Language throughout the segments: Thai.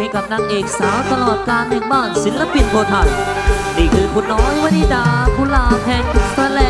ให้กับนางเอกสาวตลอดการแห่งบ้านศิลปินโพธิ์ไทยนี่คือคุณน้อยวนิดาผู้ลาแห่งแสล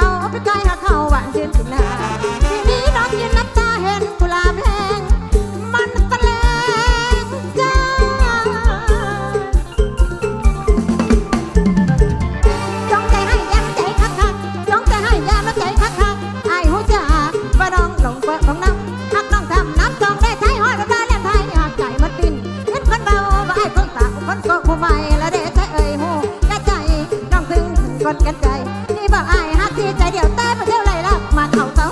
เขาไปใกล้หาเขาหวานชื่นสุดนาทีนี้น้องยืนน้ำตาเห็นกุหลาบแห้งมันก็แรงจ้าจงใจให้แย้มใจคักคักจ้องใจให้แย้มใจคักคักไอ้หูจ้าว่าน้องหลงเปิดของน้ำหักน้องทำน้ำจองได้ใช้หอยกระดาษแล้ยงไทยหักใจมาตินเห็นคนเบาว่าไอ้คนตาคนก็ผู้ใหม่ละเด็ใช้เอ่ยหูกระใจน้องถึงคนกันใจ บอกอายฮักทีใจเดียวแต่เพื่อเที่ยวไรแล้วมาเขาเต้า